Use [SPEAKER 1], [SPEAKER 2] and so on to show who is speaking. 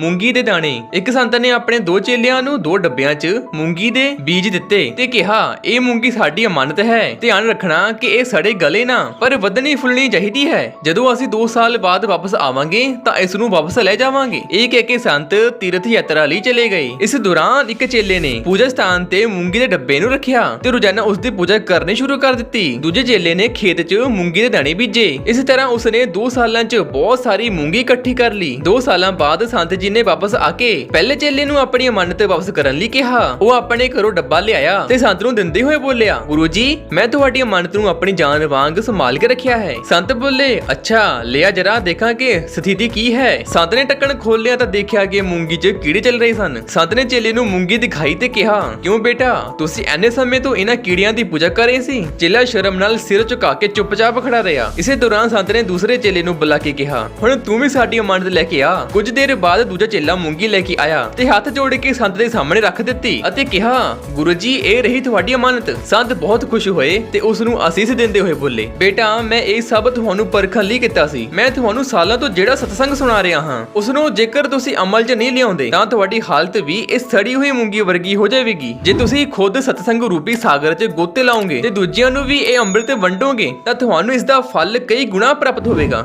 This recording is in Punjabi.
[SPEAKER 1] ਮੂੰਗੀ ਦੇ ਦਾਣੇ। ਇੱਕ ਸੰਤ ਨੇ ਆਪਣੇ ਦੋ ਚੇਲਿਆਂ ਨੂੰ ਦੋ ਡੱਬਿਆਂ 'ਚ ਮੂੰਗੀ ਦੇ ਬੀਜ ਦਿੱਤੇ ਤੇ ਕਿਹਾ, ਇਹ ਮੂੰਗੀ ਸਾਡੀ ਅਮਾਨਤ ਹੈ। ਧਿਆਨ ਰੱਖਣਾ ਕਿ ਇਹ ਸੜੇ ਗਲੇ ਨਾ, ਪਰ ਵਧਣੀ ਫੁੱਲਣੀ ਚਾਹੀਦੀ ਹੈ। ਜਦੋਂ ਅਸੀਂ 2 ਸਾਲ ਬਾਅਦ ਵਾਪਸ ਆਵਾਂਗੇ, ਤਾਂ ਇਸ ਨੂੰ ਵਾਪਸ ਲੈ ਜਾਵਾਂਗੇ। ਇਹ ਕਹਿ ਕੇ ਸੰਤ ਤੀਰਥ ਯਾਤਰਾ ਲਈ ਚਲੇ ਗਏ। ਇਸ ਦੌਰਾਨ ਇੱਕ ਚੇਲੇ ਨੇ ਪੂਜਾ ਸਥਾਨ ਤੇ ਮੂੰਗੀ ਦੇ ਡੱਬੇ ਨੂੰ ਰੱਖਿਆ ਤੇ ਰੋਜ਼ਾਨਾ ਉਸ ਦੀ ਪੂਜਾ ਕਰਨੀ ਸ਼ੁਰੂ ਕਰ ਦਿੱਤੀ। ਦੂਜੇ ਚੇਲੇ ਨੇ ਖੇਤ 'ਚ ਮੂੰਗੀ ਦੇ ਦਾਣੇ ਬੀਜੇ। ਇਸ ਤਰ੍ਹਾਂ ਉਸਨੇ 2 ਸਾਲਾਂ 'ਚ ਬਹੁਤ ਸਾਰੀ ਮੂੰਗੀ ਇਕੱਠੀ ਕਰ ਲਈ। 2 ਸਾਲਾਂ ਬਾਅਦ ਸੰਤ ਜੀ ਨੇ ਵਾਪਸ ਆ ਕੇ ਪਹਿਲੇ ਚੇਲੇ ਨੂੰ ਆਪਣੀ ਅਮਾਨਤ ਵਾਪਸ ਕਰਨ ਲਈ ਕਿਹਾ, ਉਹ ਆਪਣੇ ਘਰੋਂ ਡੱਬਾ ਲਿਆਇਆ ਤੇ ਸੰਤ ਨੂੰ ਦਿੰਦੇ ਹੋਏ ਬੋਲਿਆ, ਗੁਰੂ ਜੀ, ਮੈਂ ਤੁਹਾਡੀ ਅਮਾਨਤ ਨੂੰ ਆਪਣੀ ਜਾਨ ਵਾਂਗ ਸੰਭਾਲ ਕੇ ਰੱਖਿਆ ਹੈ। ਸੰਤ ਬੋਲੇ, ਅੱਛਾ, ਲਿਆ ਜਰਾ ਦੇਖਾਂ ਕਿ ਸਥਿਤੀ ਕੀ ਹੈ। ਸੰਤ ਨੇ ਟੱਕਣ ਖੋਲਿਆ ਤਾਂ ਦੇਖਿਆ ਕਿ ਮੂੰਗੀ 'ਚ ਕੀੜੇ ਚੱਲ ਰਹੇ ਸਨ। ਸੰਤ ਨੇ ਚੇਲੇ ਨੂੰ ਮੂੰਗੀ ਦਿਖਾਈ ਤੇ ਕਿਹਾ, ਕਿਉਂ ਬੇਟਾ, ਤੁਸੀਂ ਐਨੇ ਸਮੇਂ ਤੋਂ ਇਹਨਾਂ ਕੀੜਿਆਂ ਦੀ ਪੂਜਾ ਕਰ ਰਹੇ ਸੀ? ਚੇਲਾ ਸ਼ਰਮ ਨਾਲ ਸਿਰ ਝੁਕਾ ਕੇ ਚੁੱਪਚਾਪ ਖੜਾ ਰਿਹਾ। ਇਸੇ ਦੌਰਾਨ ਸੰਤ ਨੇ ਦੂਸਰੇ ਚੇਲੇ ਨੂੰ ਬੁਲਾ ਕੇ ਕਿਹਾ, ਹੁਣ ਤੂੰ ਵੀ ਸਾਡੀ ਅਮਾਨਤ ਲੈ ਕੇ ਆ। ਕੁਝ ਦੇਰ ਬਾਅਦ ਦੂਜਾ ਚੇਲਾ ਮੂੰਗੀ ਲੈ ਕੇ ਆਇਆ ਤੇ ਹੱਥ ਜੋੜ ਕੇ ਸੰਤ ਦੇ ਸਾਹਮਣੇ ਰੱਖ ਦਿੱਤੀ ਅਤੇ ਕਿਹਾ, ਗੁਰੂ ਜੀ, ਇਹ ਰਹੀ ਤੁਹਾਡੀ ਅਮਾਨਤ। ਸੰਤ ਬਹੁਤ ਖੁਸ਼ ਹੋਏ ਤੇ ਉਸ ਨੂੰ ਅਸੀਸ ਦਿੰਦੇ ਹੋਏ ਬੋਲੇ, ਬੇਟਾ, ਮੈਂ ਇਹ ਸਭ ਤੁਹਾਨੂੰ ਪਰਖਣ ਲਈ ਕੀਤਾ ਸੀ। ਮੈਂ ਤੁਹਾਨੂੰ ਸਾਲਾਂ ਤੋਂ ਜਿਹੜਾ ਸਤਸੰਗ ਸੁਣਾ ਰਿਹਾ ਹਾਂ ਉਸ ਨੂੰ ਜੇਕਰ ਤੁਸੀਂ ਅਮਲ 'ਚ ਨਹੀਂ ਲਿਆਉਂਦੇ, ਤਾਂ ਤੁਹਾਡੀ ਹਾਲਤ ਵੀ ਇਸ ਸੜੀ ਹੋਈ ਮੂੰਗੀ ਵਰਗੀ ਹੋ ਜਾਵੇਗੀ। ਜੇ ਤੁਸੀਂ ਖੁਦ ਸਤਸੰਗ ਰੂਪੀ ਸਾਗਰ 'ਚ ਗੋਤੇ ਲਾਓਗੇ ਤੇ ਦੂਜਿਆਂ ਨੂੰ ਵੀ ਇਹ ਅੰਮ੍ਰਿਤ ਵੰਡੋਗੇ, ਤਾਂ ਤੁਹਾਨੂੰ ਇਸ ਦਾ ਫਲ ਕਈ ਗੁਣਾ ਪ੍ਰਾਪਤ ਹੋਵੇਗਾ।